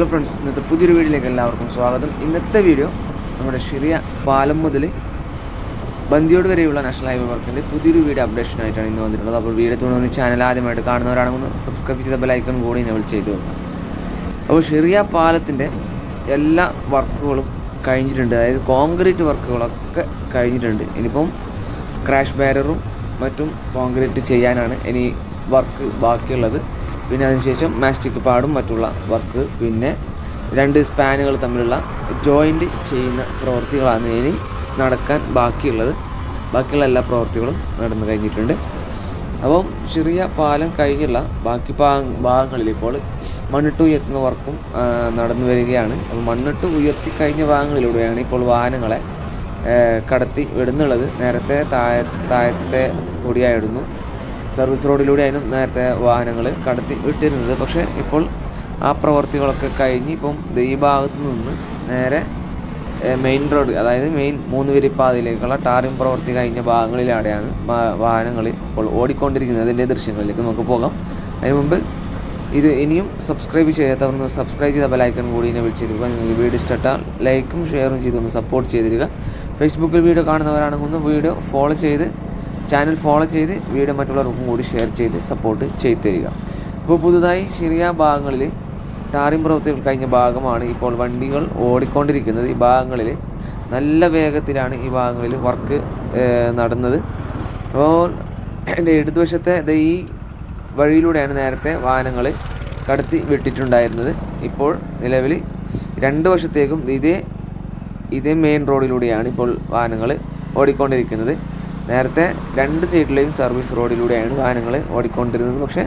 Hello friends ഇന്നത്തെ പുതിയൊരു വീഡിയോയിലേക്ക് എല്ലാവർക്കും സ്വാഗതം. ഇന്നത്തെ വീഡിയോ നമ്മുടെ ഷിറിയ പാലം മുതൽ ബന്ദിയോട് വരെയുള്ള നാഷണൽ ഹൈവേ വർക്കിന്റെ പുതിയൊരു വീഡിയോ അപ്ഡേഷനായിട്ടാണ് ഇന്ന് വന്നിട്ടുള്ളത്. അപ്പോൾ വീഡിയോ തോന്നുന്ന ചാനൽ ആദ്യമായിട്ട് കാണുന്നവരാണെങ്കിൽ സബ്സ്ക്രൈബ് ചെയ്ത ബെലൈക്കൺ കൂടി എനേബിൾ ചെയ്ത് വെക്കുക. അപ്പോൾ ഷിറിയ പാലത്തിന്റെ എല്ലാ വർക്കുകളും കഴിഞ്ഞിട്ടുണ്ട്. അതായത് കോൺക്രീറ്റ് വർക്കുകളൊക്കെ കഴിഞ്ഞിട്ടുണ്ട്. ഇനിയിപ്പം ക്രാഷ് ബാരറും മറ്റും കോൺക്രീറ്റ് ചെയ്യാനാണ് ഇനി വർക്ക് ബാക്കിയുള്ളത്. പിന്നെ അതിനുശേഷം മാസ്റ്റിക് പാടും മറ്റുള്ള വർക്ക്. പിന്നെ രണ്ട് സ്പാനുകൾ തമ്മിലുള്ള ജോയിന്റ് ചെയ്യുന്ന പ്രവൃത്തികളാണ് ഇനി നടക്കാൻ ബാക്കിയുള്ളത്. ബാക്കിയുള്ള എല്ലാ പ്രവൃത്തികളും നടന്നു കഴിഞ്ഞിട്ടുണ്ട്. അപ്പം ചെറിയ പാലം കഴിഞ്ഞുള്ള ബാക്കി ഭാഗ ഭാഗങ്ങളിൽ ഇപ്പോൾ മണ്ണിട്ട് ഉയർത്തുന്ന വർക്കും നടന്നു വരികയാണ്. അപ്പോൾ മണ്ണിട്ട് ഉയർത്തി കഴിഞ്ഞ ഭാഗങ്ങളിലൂടെയാണ് ഇപ്പോൾ വാഹനങ്ങളെ കടത്തി വിടുന്നുള്ളത്. നേരത്തെ താഴെ താഴത്തെ കൂടിയായിരുന്നു സർവീസ് റോഡിലൂടെയായിരുന്നു നേരത്തെ വാഹനങ്ങൾ കടത്തി ഇട്ടിരുന്നത്. പക്ഷേ ഇപ്പോൾ ആ പ്രവർത്തികളൊക്കെ കഴിഞ്ഞ് ഇപ്പം ഈ ഭാഗത്ത് നിന്ന് നേരെ മെയിൻ റോഡ് അതായത് മെയിൻ മൂന്ന് വരിപ്പാതയിലേക്കുള്ള ടാറിംഗ് പ്രവൃത്തി കഴിഞ്ഞ ഭാഗങ്ങളിലൂടെയാണ് വാഹനങ്ങൾ ഇപ്പോൾ ഓടിക്കൊണ്ടിരിക്കുന്നത്. അതിന്റെ ദൃശ്യങ്ങളിലേക്ക് നമുക്ക് പോകാം. അതിന് മുമ്പ് ഇത് ഇനിയും സബ്സ്ക്രൈബ് ചെയ്യാത്തവർ സബ്സ്ക്രൈബ് ചെയ്ത ബെലൈക്കൺ കൂടി എന്നെ വിളിച്ചിരിക്കുക. നിങ്ങൾ വീഡിയോ ഇഷ്ടപ്പെട്ടാൽ ലൈക്കും ഷെയറും ചെയ്തൊന്ന് സപ്പോർട്ട് ചെയ്തിരിക്കുക. ഫേസ്ബുക്കിൽ വീഡിയോ കാണുന്നവരാണെങ്കിൽ ഒന്ന് വീഡിയോ ഫോളോ ചെയ്ത് ചാനൽ ഫോളോ ചെയ്ത് വീഡിയോ മറ്റുള്ളവർക്കും കൂടി ഷെയർ ചെയ്ത് സപ്പോർട്ട് ചെയ്ത് തരിക. ഇപ്പോൾ പുതുതായി ചെറിയ ഭാഗങ്ങളിൽ ടാറിംഗ് പ്രവൃത്തികൾ കഴിഞ്ഞ ഭാഗമാണ് ഇപ്പോൾ വണ്ടികൾ ഓടിക്കൊണ്ടിരിക്കുന്നത്. ഈ ഭാഗങ്ങളിൽ നല്ല വേഗത്തിലാണ് ഈ ഭാഗങ്ങളിൽ വർക്ക് നടന്നത്. അപ്പോൾ എന്റെ ഇടതുവശത്തെ ഈ വഴിയിലൂടെയാണ് നേരത്തെ വാഹനങ്ങൾ കടത്തി വിട്ടിട്ടുണ്ടായിരുന്നത്. ഇപ്പോൾ നിലവിൽ രണ്ട് വശത്തേക്കും ഇതേ ഇതേ മെയിൻ റോഡിലൂടെയാണ് ഇപ്പോൾ വാഹനങ്ങൾ ഓടിക്കൊണ്ടിരിക്കുന്നത്. നേരത്തെ രണ്ട് സൈഡിലെയും സർവീസ് റോഡിലൂടെയാണ് വാഹനങ്ങൾ ഓടിക്കൊണ്ടിരുന്നത്. പക്ഷേ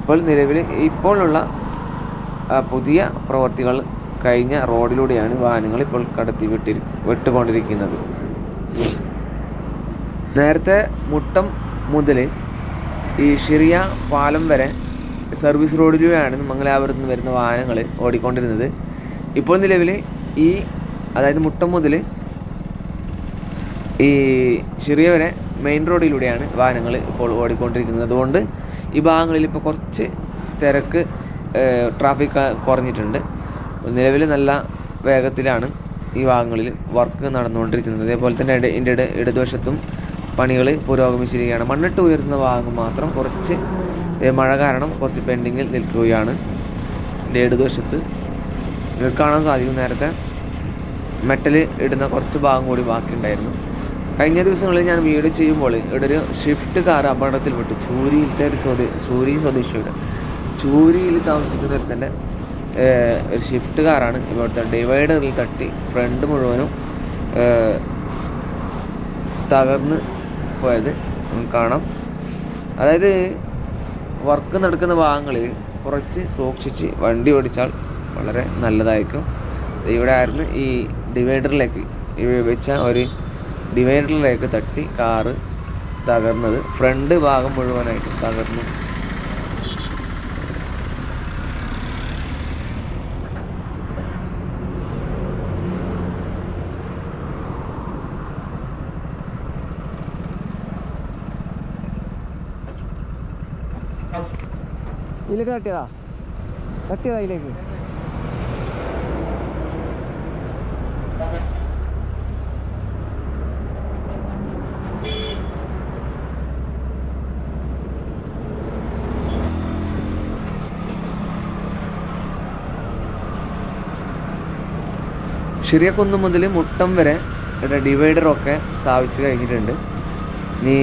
ഇപ്പോൾ നിലവിൽ ഇപ്പോഴുള്ള പുതിയ പ്രവർത്തികൾ കഴിഞ്ഞ റോഡിലൂടെയാണ് വാഹനങ്ങൾ ഇപ്പോൾ കടത്തി വിട്ടി വിട്ടുകൊണ്ടിരിക്കുന്നത്. നേരത്തെ മുട്ടം മുതൽ ഈ ഷിറിയ പാലം വരെ സർവീസ് റോഡിലൂടെയാണ് മംഗലാപുരത്ത് നിന്ന് വരുന്ന വാഹനങ്ങൾ ഓടിക്കൊണ്ടിരുന്നത്. ഇപ്പോൾ നിലവിൽ ഈ അതായത് മുട്ടം മുതൽ ഈ ചെറിയവരെ മെയിൻ റോഡിലൂടെയാണ് വാഹനങ്ങൾ ഇപ്പോൾ ഓടിക്കൊണ്ടിരിക്കുന്നത്. അതുകൊണ്ട് ഈ ഭാഗങ്ങളിൽ ഇപ്പോൾ കുറച്ച് തിരക്ക് ട്രാഫിക് കുറഞ്ഞിട്ടുണ്ട്. നിലവിൽ നല്ല വേഗത്തിലാണ് ഈ ഭാഗങ്ങളിൽ വർക്ക് നടന്നുകൊണ്ടിരിക്കുന്നത്. അതേപോലെ തന്നെ ഇതിന്റെ ഇടതുവശത്തും പണികൾ പുരോഗമിച്ചിരിക്കുകയാണ്. മണ്ണിട്ട് ഉയർത്തുന്ന ഭാഗം മാത്രം കുറച്ച് മഴ കാരണം കുറച്ച് പെൻഡിങ്ങിൽ നിൽക്കുകയാണ്. ഇതിന്റെ ഇടതുവശത്ത് കാണാൻ സാധിക്കും നേരത്തെ മെറ്റൽ ഇടുന്ന കുറച്ച് ഭാഗം കൂടി ബാക്കിയുണ്ടായിരുന്നു. കഴിഞ്ഞ ദിവസങ്ങളിൽ ഞാൻ വീട് ചെയ്യുമ്പോൾ ഇവിടെ ഒരു ഷിഫ്റ്റ് കാർ അപകടത്തിൽ അപകടത്തിൽപ്പെട്ടു ചൂരിയിലത്തെ ഒരു സ്വദേ ചൂരി സ്വദേശിയുടെ. ചൂരിയിൽ താമസിക്കുന്ന ഒരുത്തന്റെ തന്നെ ഒരു ഷിഫ്റ്റ് കാറാണ് ഇവിടുത്തെ. ഡിവൈഡറിൽ തട്ടി ഫ്രണ്ട് മുഴുവനും തകർന്ന് പോയത് കാണാം. അതായത് വർക്ക് നടക്കുന്ന ഭാഗങ്ങളിൽ കുറച്ച് സൂക്ഷിച്ച് വണ്ടി ഓടിച്ചാൽ വളരെ നല്ലതായിരിക്കും. ഇവിടെ ആയിരുന്നു ഈ ഡിവൈഡറിലേക്ക് വെച്ച ഒരു ഡിവൈഡറിലേക്ക് തട്ടി കാറ് തകർന്നത്. ഫ്രണ്ട് ഭാഗം മുഴുവനായിട്ടും തകർന്നു. ഇതിലേക്ക് തട്ടിയതാ? തട്ടിയതാ ഇതിലേക്ക്. ഷിറിയക്കുന്ന് മുതൽ മുട്ടം വരെ ഡിവൈഡറൊക്കെ സ്ഥാപിച്ചു കഴിഞ്ഞിട്ടുണ്ട്. ഇനി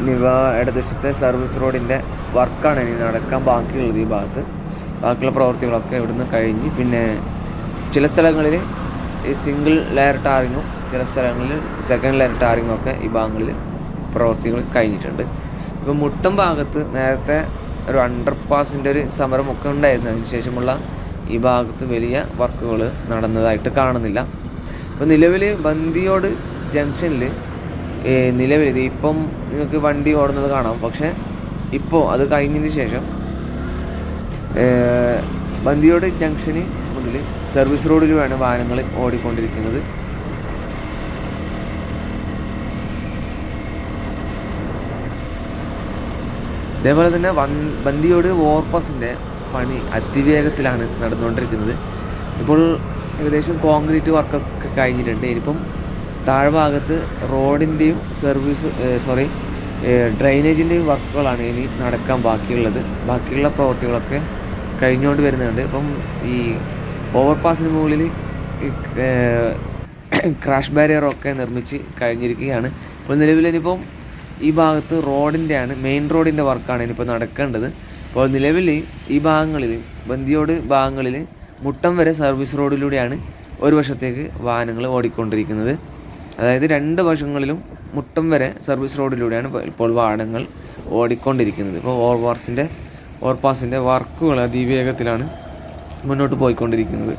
ഇനി ഇടതുശത്തെ ഇടതുവശത്തെ സർവീസ് റോഡിന്റെ വർക്കാണ് ഇനി നടക്കാൻ ബാക്കിയുള്ളത് ഈ ഭാഗത്ത്. ബാക്കിയുള്ള പ്രവർത്തികളൊക്കെ ഇവിടുന്ന് കഴിഞ്ഞ് പിന്നെ ചില സ്ഥലങ്ങളിൽ ഈ സിംഗിൾ ലെയർ ടാറിങ്ങും ചില സ്ഥലങ്ങളിൽ സെക്കൻഡ് ലെയർ ടാറിങ്ങും ഒക്കെ ഈ ഭാഗങ്ങളിൽ പ്രവർത്തികൾ കഴിഞ്ഞിട്ടുണ്ട്. ഇപ്പോൾ മുട്ടം ഭാഗത്ത് നേരത്തെ ഒരു അണ്ടർ പാസിന്റെ ഒരു സമരമൊക്കെ ഉണ്ടായിരുന്നു. അതിന് ശേഷമുള്ള ഈ ഭാഗത്ത് വലിയ വർക്കുകൾ നടന്നതായിട്ട് കാണുന്നില്ല. ഇപ്പോൾ നിലവിൽ ബന്തിയോട് ജംഗ്ഷനിൽ നിലവിൽ ഇത് ഇപ്പം നിങ്ങൾക്ക് വണ്ടി ഓടുന്നത് കാണാം. പക്ഷേ ഇപ്പോൾ അത് കഴിഞ്ഞതിന് ശേഷം ബന്തിയോട് ജംഗ്ഷന് മുതൽ സർവീസ് റോഡിലുമാണ് വാഹനങ്ങൾ ഓടിക്കൊണ്ടിരിക്കുന്നത്. അതേപോലെ തന്നെ വൻ ബന്തിയോട് ഓവർപാസിന്റെ പണി അതിവേഗത്തിലാണ് നടന്നുകൊണ്ടിരിക്കുന്നത്. ഇപ്പോൾ ഏകദേശം കോൺക്രീറ്റ് വർക്കൊക്കെ കഴിഞ്ഞിട്ടുണ്ട്. ഇനിയിപ്പം താഴ്ഭാഗത്ത് റോഡിന്റെയും സർവീസ് സോറി ഡ്രൈനേജിന്റെയും വർക്കുകളാണ് ഇനി നടക്കാൻ ബാക്കിയുള്ളത്. ബാക്കിയുള്ള പ്രവൃത്തികളൊക്കെ കഴിഞ്ഞുകൊണ്ട് വരുന്നുണ്ട്. ഇപ്പം ഈ ഓവർപാസിന് മുകളിൽ ക്രാഷ് ബാരിയറൊക്കെ നിർമ്മിച്ച് കഴിഞ്ഞിരിക്കുകയാണ്. ഇപ്പോൾ നിലവിൽ ഇനിയിപ്പം ഈ ഭാഗത്ത് റോഡിന്റെയാണ് മെയിൻ റോഡിന്റെ വർക്കാണ് ഇനിയിപ്പോൾ നടക്കേണ്ടത്. അപ്പോൾ നിലവിൽ ഈ ഭാഗങ്ങളിൽ ബന്ദിയോട് ഭാഗങ്ങളിൽ മുട്ടം വരെ സർവീസ് റോഡിലൂടെയാണ് ഒരു വശത്തേക്ക് വാഹനങ്ങൾ ഓടിക്കൊണ്ടിരിക്കുന്നത്. അതായത് രണ്ട് വശങ്ങളിലും മുട്ടം വരെ സർവീസ് റോഡിലൂടെയാണ് ഇപ്പോൾ വാഹനങ്ങൾ ഓടിക്കൊണ്ടിരിക്കുന്നത്. ഇപ്പോൾ ഓവർപാസിന്റെ ഓവർപാസിന്റെ വർക്കുകൾ അതിവേഗത്തിലാണ് മുന്നോട്ട് പോയിക്കൊണ്ടിരിക്കുന്നത്.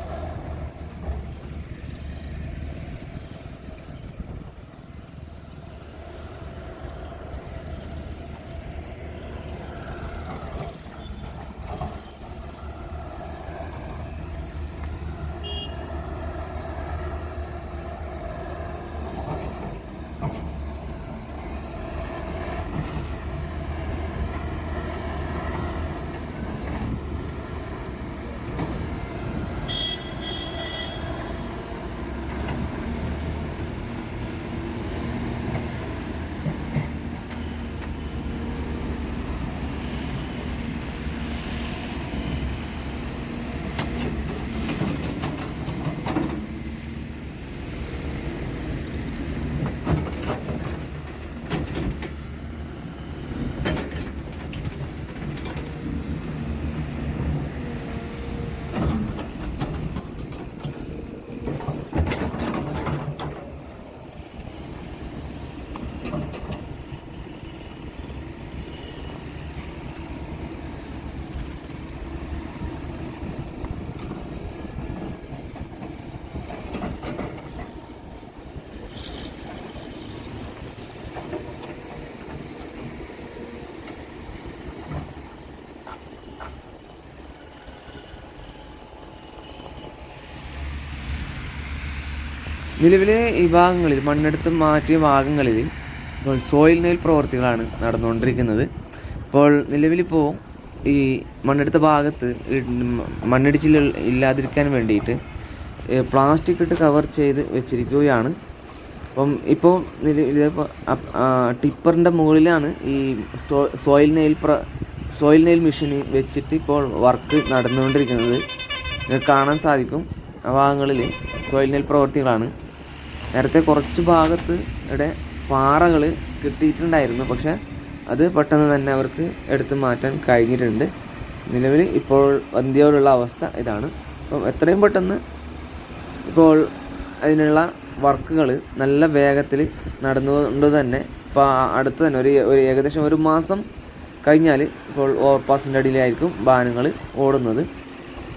നിലവിലെ ഈ ഭാഗങ്ങളിൽ മണ്ണെടുത്ത് മാറ്റിയ ഭാഗങ്ങളിൽ ഇപ്പോൾ സോയിൽ നെയിൽ പ്രവർത്തികളാണ് നടന്നുകൊണ്ടിരിക്കുന്നത്. ഇപ്പോൾ നിലവിലിപ്പോൾ ഈ മണ്ണെടുത്ത ഭാഗത്ത് മണ്ണിടിച്ചിൽ ഇല്ലാതിരിക്കാൻ വേണ്ടിയിട്ട് പ്ലാസ്റ്റിക് ഇട്ട് കവർ ചെയ്ത് വെച്ചിരിക്കുകയാണ്. അപ്പം ഇപ്പോൾ ടിപ്പറിന്റെ മുകളിലാണ് ഈ സ്റ്റോ സോയിൽ നെയിൽ പ്ര സോയിൽ നെയിൽ മെഷീൻ വെച്ചിട്ട് ഇപ്പോൾ വർക്ക് നടന്നുകൊണ്ടിരിക്കുന്നത്. കാണാൻ സാധിക്കും. ആ ഭാഗങ്ങളിൽ സോയിൽ നെയിൽ പ്രവർത്തികളാണ്. നേരത്തെ കുറച്ച് ഭാഗത്ത് ഇവിടെ പാറകൾ കിട്ടിയിട്ടുണ്ടായിരുന്നു. പക്ഷെ അത് പെട്ടെന്ന് തന്നെ അവർക്ക് എടുത്തു മാറ്റാൻ കഴിഞ്ഞിട്ടുണ്ട്. നിലവിൽ ഇപ്പോൾ വന്ധ്യയോടുള്ള അവസ്ഥ ഇതാണ്. അപ്പം എത്രയും പെട്ടെന്ന് ഇപ്പോൾ അതിനുള്ള വർക്കുകൾ നല്ല വേഗത്തിൽ നടന്നുകൊണ്ട് തന്നെ ഇപ്പോൾ അടുത്ത് തന്നെ ഒരു ഒരു ഏകദേശം ഒരു മാസം കഴിഞ്ഞാൽ ഇപ്പോൾ ഓവർപാസിന്റെ അടിയിലായിരിക്കും വാഹനങ്ങൾ ഓടുന്നത്.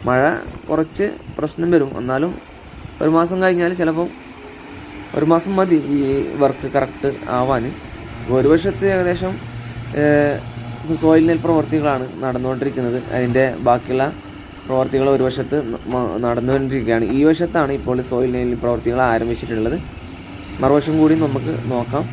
മഴ കുറച്ച് പ്രശ്നം വരും. എന്നാലും ഒരു മാസം കഴിഞ്ഞാൽ ചിലപ്പം ഒരു മാസം മതി ഈ വർക്ക് കറക്റ്റ് ആവാൻ. ഒരു വർഷത്തെ ഏകദേശം സോയിൽ നെൽ പ്രവർത്തികളാണ് നടന്നുകൊണ്ടിരിക്കുന്നത്. അതിന്റെ ബാക്കിയുള്ള പ്രവർത്തികൾ ഒരു വശത്ത് നടന്നുകൊണ്ടിരിക്കുകയാണ്. ഈ വശത്താണ് ഇപ്പോൾ സോയിൽ നെൽ പ്രവർത്തികൾ ആരംഭിച്ചിട്ടുള്ളത്. മറുവശം കൂടി നമുക്ക് നോക്കാം.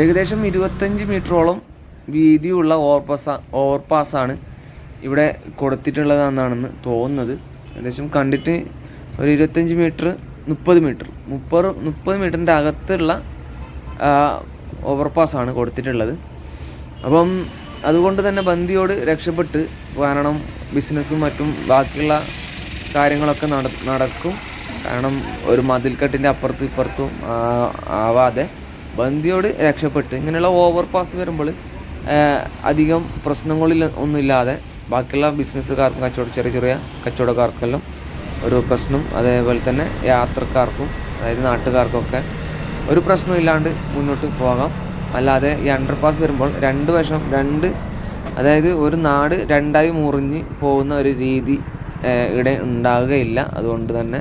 ഏകദേശം ഇരുപത്തഞ്ച് മീറ്ററോളം വീതിയുള്ള ഓവർപാസ് ഓവർപാസാണ് ഇവിടെ കൊടുത്തിട്ടുള്ളതെന്നാണെന്ന് തോന്നുന്നത്. ഏകദേശം കണ്ടിട്ട് ഒരു ഇരുപത്തഞ്ച് മീറ്റർ മുപ്പത് മീറ്റർ മുപ്പത് മുപ്പത് മീറ്ററിന്റെ അകത്തുള്ള ഓവർപാസ്സാണ് കൊടുത്തിട്ടുള്ളത്. അപ്പം അതുകൊണ്ട് തന്നെ ബന്ദിയോട് രക്ഷപ്പെട്ട് കാരണം ബിസിനസ്സും മറ്റും ബാക്കിയുള്ള കാര്യങ്ങളൊക്കെ നട നടക്കും. കാരണം ഒരു മതിൽക്കെട്ടിന്റെ അപ്പുറത്തും ഇപ്പുറത്തും ആവാതെ ബന്ദിയോട് രക്ഷപ്പെട്ട് ഇങ്ങനെയുള്ള ഓവർ പാസ് വരുമ്പോൾ അധികം പ്രശ്നങ്ങളിൽ ഒന്നുമില്ലാതെ ബാക്കിയുള്ള ബിസിനസ്സുകാർക്കും കച്ചവട ചെറിയ ചെറിയ കച്ചവടക്കാർക്കെല്ലാം ഒരു പ്രശ്നം അതേപോലെ തന്നെ യാത്രക്കാർക്കും അതായത് നാട്ടുകാർക്കൊക്കെ ഒരു പ്രശ്നമില്ലാണ്ട് മുന്നോട്ട് പോകാം. അല്ലാതെ ഈ അണ്ടർ പാസ് വരുമ്പോൾ രണ്ട് വശം രണ്ട് അതായത് ഒരു നാട് രണ്ടായി മുറിഞ്ഞ് പോകുന്ന ഒരു രീതി ഇവിടെ ഉണ്ടാകുകയില്ല. അതുകൊണ്ട് തന്നെ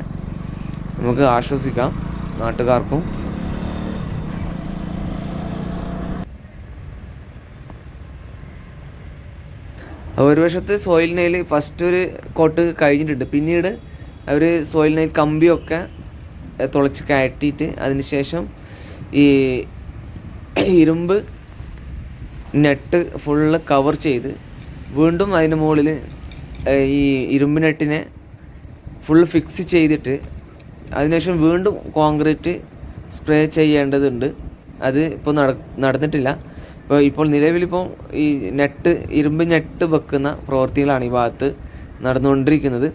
നമുക്ക് ആശ്വസിക്കാം നാട്ടുകാർക്കും. ഒരു വശത്ത് സോയിൽ നെയിൽ ഫസ്റ്റ് ഒരു കോട്ട് കഴിഞ്ഞിട്ടുണ്ട്. പിന്നീട് അവർ സോയിൽ നെയിൽ കമ്പിയൊക്കെ തുളച്ച് കയറ്റിയിട്ട് അതിനുശേഷം ഈ ഇരുമ്പ് നെട്ട് ഫുള്ള് കവർ ചെയ്ത് വീണ്ടും അതിന് മുകളിൽ ഈ ഇരുമ്പ് നെട്ടിനെ ഫുൾ ഫിക്സ് ചെയ്തിട്ട് അതിനുശേഷം വീണ്ടും കോൺക്രീറ്റ് സ്പ്രേ ചെയ്യേണ്ടതുണ്ട്. അത് ഇപ്പോൾ നട നടന്നിട്ടില്ല. ഇപ്പോൾ ഇപ്പോൾ നിലവിലിപ്പോൾ ഈ നെട്ട് ഇരുമ്പ് നെറ്റ് വെക്കുന്ന പ്രവൃത്തികളാണ് ഈ ഭാഗത്ത് നടന്നുകൊണ്ടിരിക്കുന്നത്.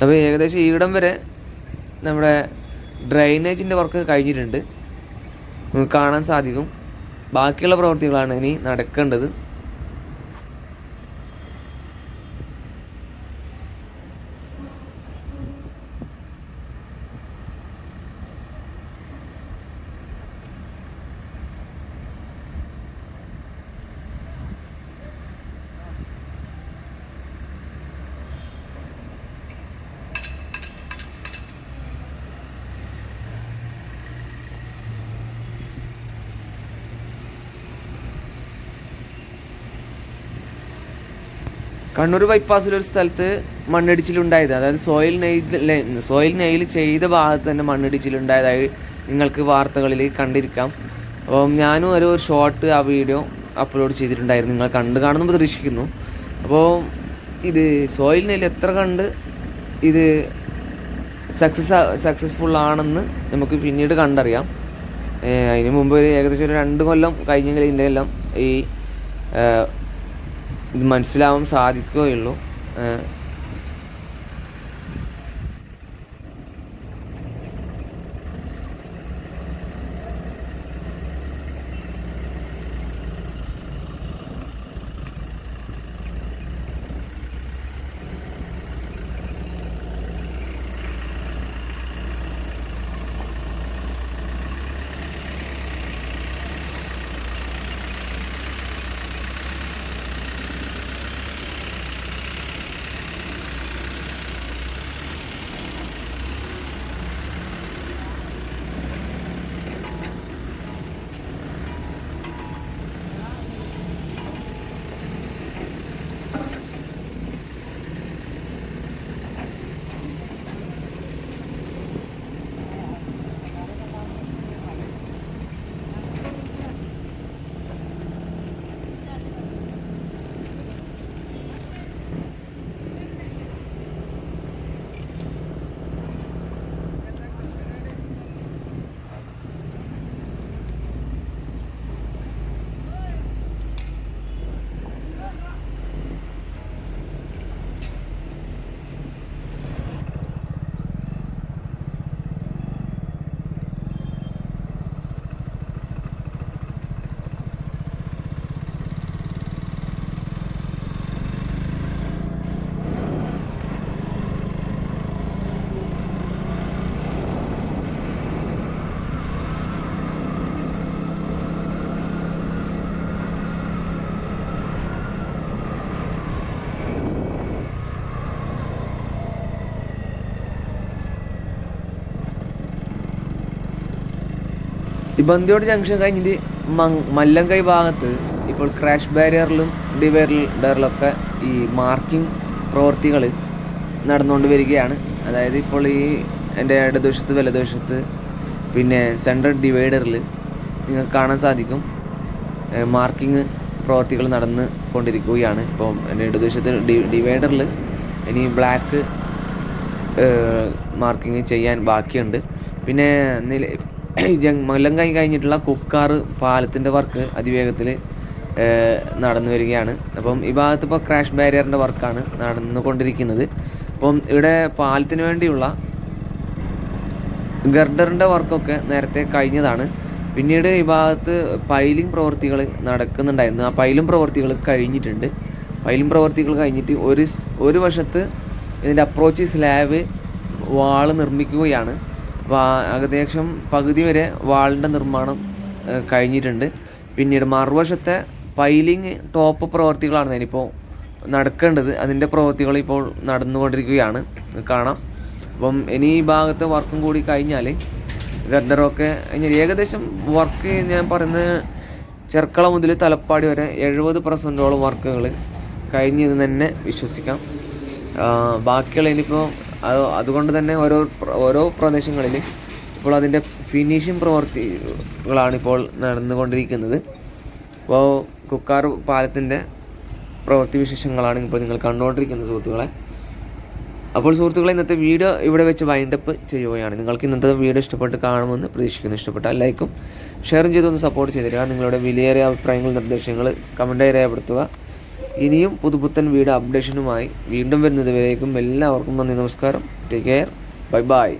അപ്പോൾ ഏകദേശം ഈടം വരെ നമ്മുടെ ഡ്രൈനേജിന്റെ വർക്ക് കഴിഞ്ഞിട്ടുണ്ട്. കാണാൻ സാധിക്കും. ബാക്കിയുള്ള പ്രവൃത്തികളാണ് ഇനി നടക്കേണ്ടത്. കണ്ണൂർ ബൈപ്പാസിൽ ഒരു സ്ഥലത്ത് മണ്ണിടിച്ചിലുണ്ടായത്. അതായത് സോയിൽ നെയ്ത് സോയിൽ നെയിൽ ചെയ്ത ഭാഗത്ത് തന്നെ മണ്ണിടിച്ചിലുണ്ടായതായി നിങ്ങൾക്ക് വാർത്തകളിൽ കണ്ടിരിക്കാം. അപ്പം ഞാനും ഒരു ഷോർട്ട് ആ വീഡിയോ അപ്ലോഡ് ചെയ്തിട്ടുണ്ടായിരുന്നു. നിങ്ങൾ കണ്ട് കാണുന്നു പ്രതീക്ഷിക്കുന്നു. അപ്പോൾ ഇത് സോയിൽ നെയിൽ എത്ര കണ്ട് ഇത് സക്സസ് സക്സസ്ഫുൾ ആണെന്ന് നമുക്ക് പിന്നീട് കണ്ടറിയാം. അതിന് മുമ്പ് ഏകദേശം ഒരു രണ്ട് കൊല്ലം കഴിഞ്ഞെങ്കിൽ ഇതിന്റെ എല്ലാം ഈ ഇത് മനസ്സിലാവാൻ സാധിക്കുകയുള്ളൂ. ഏഹ് ജംഗ്ഷൻ കഴിഞ്ഞിട്ട് മല്ലങ്കൈ ഭാഗത്ത് ഇപ്പോൾ ക്രാഷ് ബാരിയറിലും ഡിവൈഡറിലൊക്കെ ഈ മാർക്കിംഗ് പ്രവൃത്തികൾ നടന്നുകൊണ്ട് വരികയാണ്. അതായത് ഇപ്പോൾ ഈ എന്റെ ഇടതുവശത്ത് വലതുവശത്ത് പിന്നെ സെൻട്രൽ ഡിവൈഡറിൽ നിങ്ങൾക്ക് കാണാൻ സാധിക്കും. മാർക്കിംഗ് പ്രവൃത്തികൾ നടന്ന് കൊണ്ടിരിക്കുകയാണ്. ഇപ്പോൾ എന്റെ ഇടതുവശത്ത് ഡി ഡിവൈഡറിൽ ഇനി ബ്ലാക്ക് മാർക്കിങ് ചെയ്യാൻ ബാക്കിയുണ്ട്. പിന്നെ നില ജങ് കൈ കഴിഞ്ഞിട്ടുള്ള കുക്കാറ് പാലത്തിന്റെ വർക്ക് അതിവേഗത്തിൽ നടന്നു വരികയാണ്. അപ്പം ഈ ഭാഗത്ത് ഇപ്പോൾ ക്രാഷ് ബാരിയറിന്റെ വർക്കാണ് നടന്നുകൊണ്ടിരിക്കുന്നത്. അപ്പം ഇവിടെ പാലത്തിന് വേണ്ടിയുള്ള ഗർഡറിന്റെ വർക്കൊക്കെ നേരത്തെ കഴിഞ്ഞതാണ്. പിന്നീട് ഈ ഭാഗത്ത് പൈലിംഗ് പ്രവൃത്തികൾ നടക്കുന്നുണ്ടായിരുന്നു. ആ പൈലിംഗ് പ്രവൃത്തികൾ കഴിഞ്ഞിട്ടുണ്ട്. പൈലിംഗ് പ്രവൃത്തികൾ കഴിഞ്ഞിട്ട് ഒരു ഒരു വശത്ത് ഇതിന്റെ അപ്രോച്ച് സ്ലാബ് വാൾ നിർമ്മിക്കുകയാണ്. അപ്പോൾ ഏകദേശം പകുതി വരെ വാളിന്റെ നിർമ്മാണം കഴിഞ്ഞിട്ടുണ്ട്. പിന്നീട് മറുവശത്തെ പൈലിംഗ് ടോപ്പ് പ്രവൃത്തികളാണ് ഞാനിപ്പോൾ നടക്കേണ്ടത്. അതിന്റെ പ്രവൃത്തികൾ ഇപ്പോൾ നടന്നുകൊണ്ടിരിക്കുകയാണ്. കാണാം. അപ്പം ഇനി ഈ ഭാഗത്തെ വർക്കും കൂടി കഴിഞ്ഞാൽ ഗർഡറൊക്കെ കഴിഞ്ഞാൽ ഏകദേശം വർക്ക് ഞാൻ പറയുന്ന ചെർക്കള മുതൽ തലപ്പാടി വരെ എഴുപത് പെർസെന്റോളം വർക്കുകൾ കഴിഞ്ഞെന്ന് തന്നെ വിശ്വസിക്കാം. ബാക്കിയുള്ള ഇനിയിപ്പോൾ അത് അതുകൊണ്ട് തന്നെ ഓരോ ഓരോ പ്രദേശങ്ങളിൽ ഇപ്പോൾ അതിന്റെ ഫിനിഷിംഗ് പ്രവർത്തികളാണ് ഇപ്പോൾ നടന്നുകൊണ്ടിരിക്കുന്നത്. അപ്പോൾ കുക്കാർ പാലത്തിന്റെ പ്രവൃത്തി വിശേഷങ്ങളാണ് ഇപ്പോൾ നിങ്ങൾ കണ്ടുകൊണ്ടിരിക്കുന്നത് സുഹൃത്തുക്കളെ. അപ്പോൾ സുഹൃത്തുക്കളെ ഇന്നത്തെ വീഡിയോ ഇവിടെ വെച്ച് വൈൻഡപ്പ് ചെയ്യുകയാണ്. നിങ്ങൾക്ക് ഇന്നത്തെ വീഡിയോ ഇഷ്ടപ്പെട്ട് കാണുമെന്ന് പ്രതീക്ഷിക്കുന്നു. ഇഷ്ടപ്പെട്ട ലൈക്കും ഷെയറും ചെയ്തൊന്ന് സപ്പോർട്ട് ചെയ്തിരിക്കുക നിങ്ങളുടെ വിലയേറിയ അഭിപ്രായങ്ങൾ നിർദ്ദേശങ്ങൾ കമന്റായി രേഖപ്പെടുത്തുക. ഇനിയും പുതുപുത്തൻ വീട് അപ്ഡേഷനുമായി വീണ്ടും വരുന്നതുവരേക്കും എല്ലാവർക്കും നന്ദി നമസ്കാരം. Take care bye bye